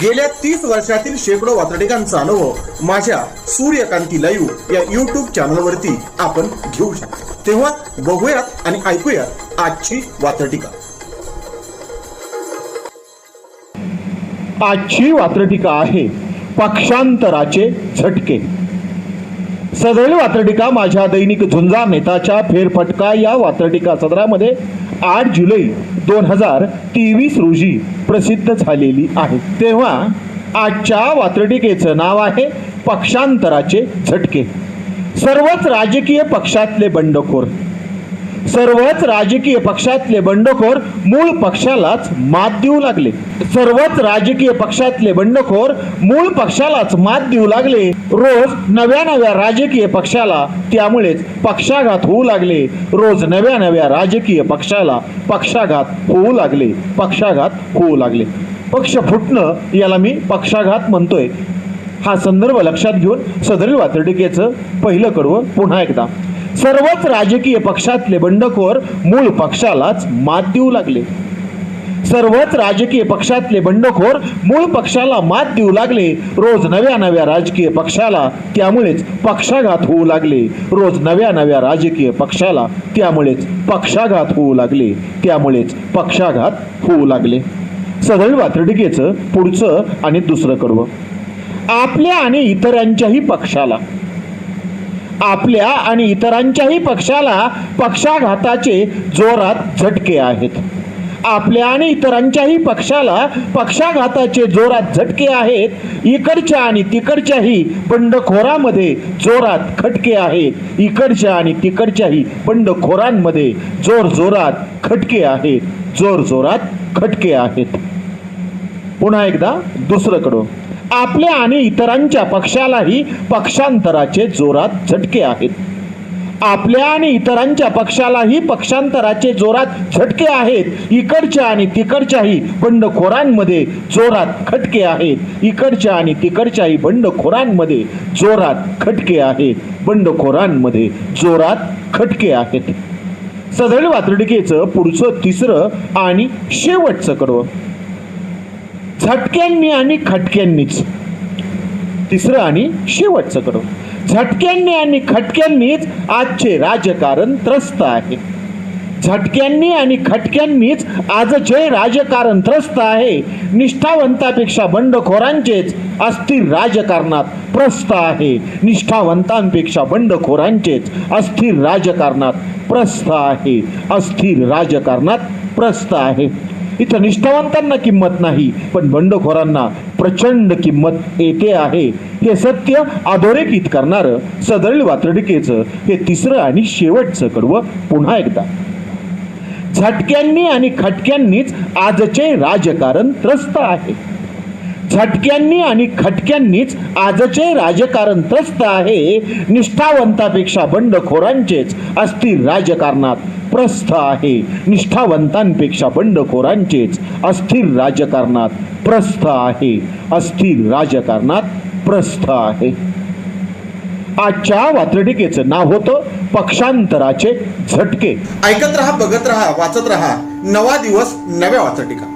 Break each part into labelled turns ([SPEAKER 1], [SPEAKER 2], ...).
[SPEAKER 1] गेल्या तीस वर्षातील शेकडो वातडिकांचा अनुभव माझ्या सूर्यकांती लाईव्ह या युट्यूब चॅनलवरती आपण घेऊ शकतो. तेव्हा बघूयात आणि ऐकूयात आजची वातडिका
[SPEAKER 2] आजची वात्रटिका आहे पक्षांतराचे झटके. सदैव वात्रटिका माझ्या दैनिक झुंजा नेताच्या फेरफटका या वात्रटिका सदरामध्ये आठ जुलै दोन हजार तेवीस रोजी प्रसिद्ध झालेली आहे. तेव्हा आजच्या वात्रटिकेचं नाव आहे पक्षांतराचे झटके. सर्वच राजकीय पक्षातले बंडखोर. सर्वच राजकीय पक्षातले बंडखोर मूळ पक्षालाच मात देऊ लागले. सर्वच राजकीय पक्षातले बंडखोर मूळ पक्षालाच मात देऊ लागले. रोज नव्या नव्या राजकीय पक्षाला त्यामुळेच पक्षाघात होऊ लागले. रोज नव्या नव्या राजकीय पक्षाला पक्षाघात होऊ लागले. पक्षाघात होऊ लागले. पक्ष फुटणं याला मी पक्षाघात म्हणतोय. हा संदर्भ लक्षात घेऊन सदरील वातर्डिकेचं पहिलं कडवं पुन्हा एकदा. सर्वच राजकीय पक्षातले बंडखोर मूळ पक्षालाच मात देऊ लागले. सर्वच राजकीय पक्षातले बंडखोर मूळ पक्षाला मात देऊ लागले. रोज नव्या नव्या राजकीय पक्षाला त्यामुळेच पक्षाघात होऊ लागले. रोज नव्या नव्या राजकीय पक्षाला त्यामुळेच पक्षाघात होऊ लागले. त्यामुळेच पक्षाघात होऊ लागले. सदैव वात्रटिकेचं पुढचं आणि दुसरं कडवं आपल्या आणि इतरांच्याही पक्षाला आपल्या आणि इतरांच्याही पक्षाला पक्षाघाताचे जोरात झटके आहेत. आपल्या आणि इतरांच्याही पक्षाला पक्षाघाताचे जोरात झटके आहेत. इकडच्या आणि तिकडच्याही बंडखोरामध्ये जोरात खटके आहेत. इकडच्या आणि तिकडच्याही बंडखोरांमध्ये जोर जोरात खटके आहेत. जोर जोरात खटके आहेत. पुन्हा एकदा दुसरंकडं आपल्या आणि इतरांच्या पक्षालाही पक्षांतराचे जोरात झटके आहेत. आपल्या आणि इतरांच्या पक्षालाही पक्षांतराचे जोरात झटके आहेत. इकडच्या आणि तिकडच्याही बंडखोरांमध्ये जोरात खटके आहेत. इकडच्या आणि तिकडच्याही बंडखोरांमध्ये जोरात खटके आहेत. बंडखोरांमध्ये जोरात खटके आहेत. सदैव वातडकेचं पुढचं तिसरं आणि शेवटचं कडवं. झटक्यांनी आणि खटक्यांनीच. तिसरं आणि शेवटचं करू झटक्यांनी आणि खटक्यांनीच आजचे राजकारण त्रस्त आहे. झटक्यांनी आणि खटक्यांनीच आजचे राजकारण त्रस्त आहे. निष्ठावंतापेक्षा बंडखोरांचेच अस्थिर राजकारणात प्रस्त आहे. निष्ठावंतांपेक्षा बंडखोरांचेच अस्थिर राजकारणात प्रस्थ आहे. अस्थिर राजकारणात प्रस्थ आहे. इथं निष्ठावंतांना किंमत नाही पण बंडखोरांना प्रचंड किंमत येते आहे. हे सत्य अधोरेखित करणारं सदळ वात्रडिकेचं हे तिसरं आणि शेवटचं कडवं पुन्हा एकदा. झटक्यांनी आणि खटक्यांनीच आजचे राजकारण त्रस्त आहे. झटक्यांनी आणि खटक्यांनीच आजचे राजकारण त्रस्त आहे. निष्ठावंतापेक्षा बंडखोरांचेच अस्थिर राजकारणात प्रस्थ आहे. निष्ठावंतांपेक्षा बंडखोरांचेच अस्थिर राजकारणात प्रस्थ आहे. अस्थिर राजकारणात प्रस्थ आहे. आजच्या वात्रटिकेचं नाव होतं पक्षांतराचे झटके.
[SPEAKER 1] ऐकत रहा बघत रहा वाचत रहा. नवा दिवस नव्या वात्रटिका.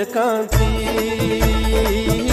[SPEAKER 3] सूर्यकांती सूर्यकांती